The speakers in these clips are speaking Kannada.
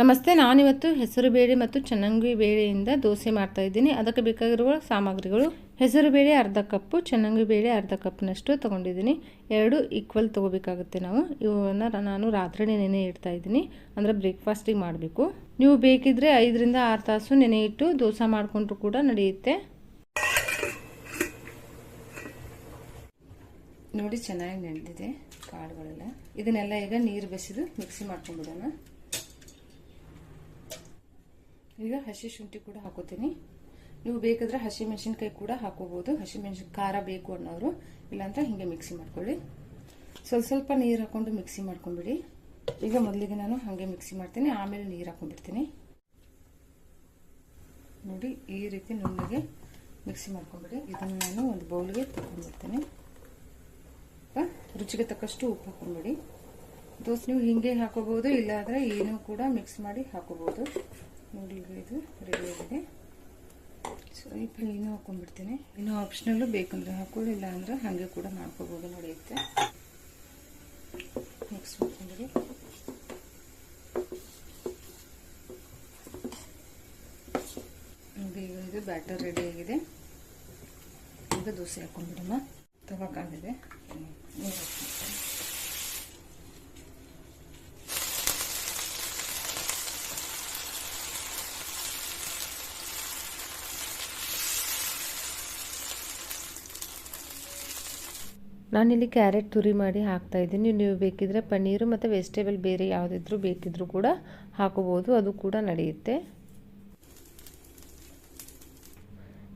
ನಮಸ್ತೆ, ನಾನಿವತ್ತು ಹೆಸರು ಬೇಳೆ ಮತ್ತು ಚೆನ್ನಂಗಿ ಬೇಳೆಯಿಂದ ದೋಸೆ ಮಾಡ್ತಾ ಇದ್ದೀನಿ. ಅದಕ್ಕೆ ಬೇಕಾಗಿರುವ ಸಾಮಗ್ರಿಗಳು ಹೆಸರು ಬೇಳೆ ಅರ್ಧ ಕಪ್ಪು, ಚೆನ್ನಂಗಿ ಬೇಳೆ ಅರ್ಧ ಕಪ್ನಷ್ಟು ತೊಗೊಂಡಿದ್ದೀನಿ. ಎರಡು ಈಕ್ವಲ್ ತೊಗೋಬೇಕಾಗುತ್ತೆ ನಾವು. ಇವನ್ನ ನಾನು ರಾತ್ರಿ ನೆನೆ ಇಡ್ತಾ ಇದ್ದೀನಿ. ಅಂದರೆ ಬ್ರೇಕ್ಫಾಸ್ಟಿಗೆ ಮಾಡಬೇಕು. ನೀವು ಬೇಕಿದ್ರೆ ಐದರಿಂದ ಆರು ತಾಸು ನೆನೆ ಇಟ್ಟು ದೋಸೆ ಮಾಡಿಕೊಂಡ್ರು ಕೂಡ ನಡೆಯುತ್ತೆ. ನೋಡಿ, ಚೆನ್ನಾಗಿ ನೆನೆದಿದೆ ಕಾಳುಗಳೆಲ್ಲ. ಇದನ್ನೆಲ್ಲ ಈಗ ನೀರು ಬೆಸೆದು ಮಿಕ್ಸಿ ಮಾಡ್ಕೊಂಡ್ಬಿಡೋಣ. ಈಗ ಹಸಿ ಶುಂಠಿ ಕೂಡ ಹಾಕೋತೀನಿ. ನೀವು ಬೇಕಾದ್ರೆ ಹಸಿ ಮೆಣಸಿನ್ಕಾಯಿ ಕೂಡ ಹಾಕೋಬಹುದು ಹಸಿ ಮೆಣಸಿನ ಖಾರ ಬೇಕು ಅನ್ನೋರು, ಇಲ್ಲಾಂದ್ರೆ ಹಿಂಗೆ ಮಿಕ್ಸಿ ಮಾಡ್ಕೊಳ್ಳಿ. ಸ್ವಲ್ಪ ಸ್ವಲ್ಪ ನೀರು ಹಾಕೊಂಡು ಮಿಕ್ಸಿ ಮಾಡ್ಕೊಂಬಿಡಿ. ಈಗ ಮೊದಲಿಗೆ ನಾನು ಹಾಗೆ ಮಿಕ್ಸಿ ಮಾಡ್ತೀನಿ, ಆಮೇಲೆ ನೀರು ಹಾಕೊಂಡ್ಬಿಡ್ತೀನಿ. ನೋಡಿ, ಈ ರೀತಿ ನುಣ್ಣಗೆ ಮಿಕ್ಸಿ ಮಾಡ್ಕೊಂಬಿಡಿ. ಇದನ್ನು ನಾನು ಒಂದು ಬೌಲ್ಗೆ ತಗೊಂಡ್ಬಿಡ್ತೀನಿ ರುಚಿಗೆ ತಕ್ಕಷ್ಟು ಉಪ್ಪು ಹಾಕೊಂಡ್ಬಿಡಿ ದೋಸೆ ನೀವು ಹಿಂಗೆ ಹಾಕೋಬಹುದು ಇಲ್ಲಾಂದ್ರೆ ಏನೂ ಕೂಡ ಮಿಕ್ಸ್ ಮಾಡಿ ಹಾಕೋಬಹುದು ನೋಡಿ ಇದು ರೆಡಿ ಆಗಿದೆ. ಸ್ವಲ್ಪ ಇನ್ನೂ ಹಾಕೊಂಡ್ಬಿಡ್ತೀನಿ. ಇನ್ನೂ ಆಪ್ಷನಲ್ಲು ಬೇಕಂದ್ರೆ ಹಾಕೊಳ್ಳಿಲ್ಲ ಅಂದರೆ ಹಾಗೆ ಕೂಡ ಮಾಡ್ಕೋಬೋದು ನಡೆಯುತ್ತೆ. ನೆಕ್ಸ್ಟ್ ಈಗ ಇದು ಬ್ಯಾಟರ್ ರೆಡಿ ಆಗಿದೆ. ಈಗ ದೋಸೆ ಹಾಕೊಂಡ್ಬಿಡೋಣ. ತಗೋಕ್ಕಾಗಿದೆ ನೀರು ಹಾಕ್ತೀನಿ ನಾನಿಲ್ಲಿ ಕ್ಯಾರೆಟ್ ತುರಿ ಮಾಡಿ ಹಾಕ್ತಾ ಇದ್ದೀನಿ. ನೀವು ಬೇಕಿದ್ರೆ ಪನ್ನೀರು ಮತ್ತು ವೆಜಿಟೇಬಲ್ ಬೇರೆ ಯಾವುದಿದ್ರೂ ಬೇಕಿದ್ರೂ ಕೂಡ ಹಾಕೋಬೋದು ಅದು ಕೂಡ ನಡೆಯುತ್ತೆ.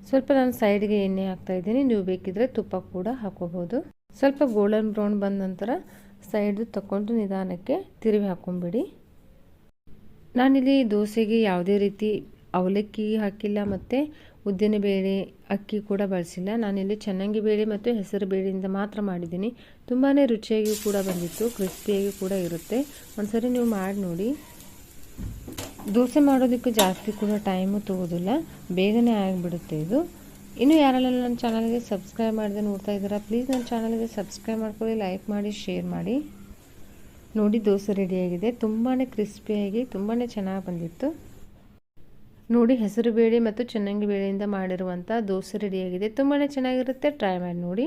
ಸ್ವಲ್ಪ ನಾನು ಸೈಡ್ಗೆ ಎಣ್ಣೆ ಹಾಕ್ತಾ ಇದ್ದೀನಿ. ನೀವು ಬೇಕಿದ್ರೆ ತುಪ್ಪ ಕೂಡ ಹಾಕೋಬೋದು ಸ್ವಲ್ಪ ಗೋಲ್ಡನ್ ಬ್ರೌನ್ ಬಂದ ನಂತರ ಸೈಡ್ ತಗೊಂಡು ನಿಧಾನಕ್ಕೆ ತಿರುವಿ ಹಾಕೊಂಬಿಡಿ. ನಾನಿಲ್ಲಿ ದೋಸೆಗೆ ಯಾವುದೇ ರೀತಿ ಅವಲಕ್ಕಿ ಹಾಕಿಲ್ಲ ಮತ್ತು ಉದ್ದಿನ ಬೇಳೆ, ಅಕ್ಕಿ ಕೂಡ ಬಳಸಿಲ್ಲ. ನಾನಿಲ್ಲಿ ಚೆನ್ನಾಗಿ ಬೇಳೆ ಮತ್ತು ಹೆಸರು ಬೇಳೆಯಿಂದ ಮಾತ್ರ ಮಾಡಿದ್ದೀನಿ. ತುಂಬಾ ರುಚಿಯಾಗಿ ಕೂಡ ಬಂದಿತ್ತು ಕ್ರಿಸ್ಪಿಯಾಗಿ ಕೂಡ ಇರುತ್ತೆ. ಒಂದ್ಸರಿ ನೀವು ಮಾಡಿ ನೋಡಿ. ದೋಸೆ ಮಾಡೋದಕ್ಕೂ ಜಾಸ್ತಿ ಕೂಡ ಟೈಮು ತಗೋದಿಲ್ಲ, ಬೇಗನೆ ಆಗಿಬಿಡುತ್ತೆ ಇದು. ಇನ್ನು ಯಾರಲ್ಲ ನನ್ನ ಚಾನಲ್ಗೆ ಸಬ್ಸ್ಕ್ರೈಬ್ ಮಾಡಿದೆ ನೋಡ್ತಾ ಇದ್ದೀರಾ, ಪ್ಲೀಸ್ ನನ್ನ ಚಾನಲ್ಗೆ ಸಬ್ಸ್ಕ್ರೈಬ್ ಮಾಡ್ಕೊಳ್ಳಿ, ಲೈಕ್ ಮಾಡಿ, ಶೇರ್ ಮಾಡಿ. ನೋಡಿ, ದೋಸೆ ರೆಡಿಯಾಗಿದೆ ತುಂಬಾ ಕ್ರಿಸ್ಪಿಯಾಗಿ ತುಂಬಾ ಚೆನ್ನಾಗಿ ಬಂದಿತ್ತು. ನೋಡಿ ಹೆಸರು ಬೇಳೆ ಮತ್ತು ಚೆನ್ನಾಗಿ ಬೇಳೆಯಿಂದ ಮಾಡಿರುವಂಥ ದೋಸೆ ರೆಡಿಯಾಗಿದೆ. ತುಂಬಾ ಚೆನ್ನಾಗಿರುತ್ತೆ. ಟ್ರೈ ಮಾಡಿ ನೋಡಿ.